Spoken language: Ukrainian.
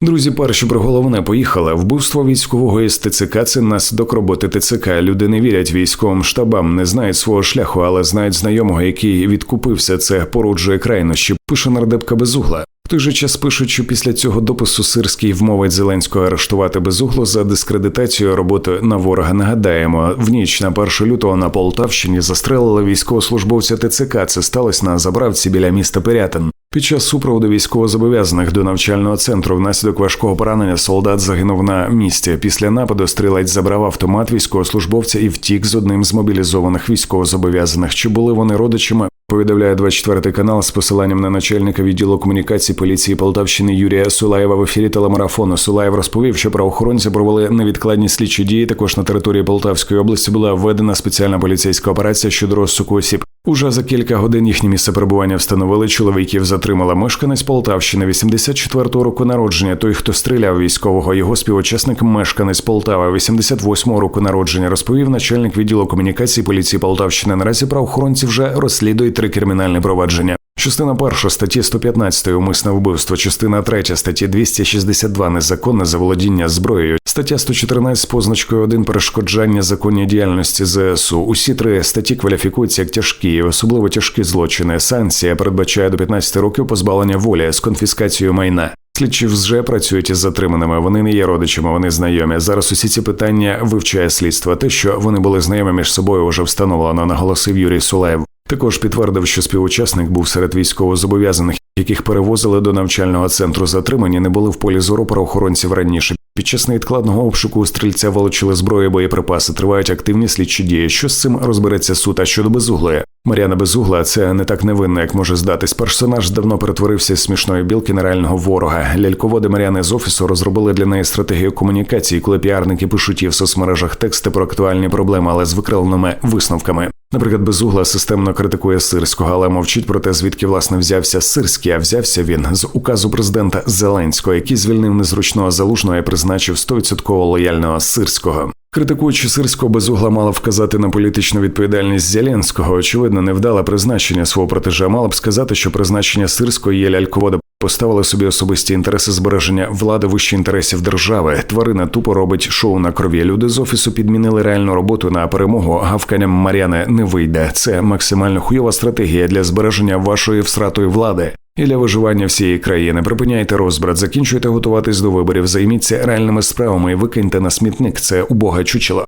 Друзі, перші про головне поїхали. Вбивство військового із ТЦК – це наслідок роботи ТЦК. Люди не вірять військовим штабам, не знають свого шляху, але знають знайомого, який відкупився. Це породжує крайнощі. Пише нардепка Безугла. В той же час пишуть, що після цього допису Сирський вмовить Зеленського арештувати безугло за дискредитацію роботи на ворога. Нагадаємо, в ніч на 1 лютого на Полтавщині застрелили військовослужбовця ТЦК. Це сталося на заправці біля міста Пирятин. Під час супроводу військовозобов'язаних до навчального центру внаслідок важкого поранення солдат загинув на місці. Після нападу стрілець забрав автомат військовослужбовця і втік з одним з мобілізованих військовозобов'язаних. Чи були вони родичами? Повідомляє 24 канал з посиланням на начальника відділу комунікації поліції Полтавщини Юрія Сулаєва в ефірі телемарафону. Сулаєв розповів, що правоохоронці провели невідкладні слідчі дії. Також на території Полтавської області була введена спеціальна поліцейська операція щодо розсуку осіб. Уже за кілька годин їхнє місце перебування встановили. Чоловіків затримала мешканець Полтавщини 84-го року народження. Той, хто стріляв військового, його співучасник мешканець Полтава 88-го року народження, розповів начальник відділу комунікації поліції Полтавщини. Наразі правоохоронці вже розслідують три кримінальні провадження. Частина перша статті 115 умисне вбивство, частина третя статті 262 незаконне заволодіння зброєю, стаття 114 з позначкою 1 перешкоджання законній діяльності ЗСУ. Усі три статті кваліфікуються як тяжкі, особливо тяжкі злочини. Санкція передбачає до 15 років позбавлення волі з конфіскацією майна. Слідчі вже працюють із затриманими. Вони не є родичами, вони знайомі. Зараз усі ці питання вивчає слідство. Те, що вони були знайомі між собою, вже встановлено, наголосив Юрій Сулаєв. Також підтвердив, що співучасник був серед військовозобов'язаних, яких перевозили до навчального центру затримані, не були в полі зору правоохоронців раніше. Під час невідкладного обшуку стрільця вилучили зброю, боєприпаси. Тривають активні слідчі дії. Що з цим розбереться суд, а щодо безуглої? Мар'яна Безугла це не так невинно, як може здатись. Персонаж давно перетворився з смішної білки на реального ворога. Ляльководи Мар'яни з офісу розробили для неї стратегію комунікації, коли піарники пишуть і в соцмережах тексти про актуальні проблеми, але з викривленими висновками. Наприклад, безугла системно критикує сирського, але мовчить про те, звідки власне взявся сирський. А взявся він з указу президента Зеленського, який звільнив незручного залужного і призначив 100% лояльного сирського. Критикуючи сирського безугла, мала вказати на політичну відповідальність Зеленського. Очевидно, невдале призначення свого протежа. Мала б сказати, що призначення сирського є ляльковода. Поставили собі особисті інтереси збереження влади вищі інтересів держави. Тварина тупо робить шоу на крові. Люди з офісу підмінили реальну роботу на перемогу. Гавканням Мар'яни не вийде. Це максимально хуйова стратегія для збереження вашої всратої влади. І для виживання всієї країни припиняйте розбрат, закінчуйте готуватись до виборів, займіться реальними справами і викиньте на смітник. Це убога чучело.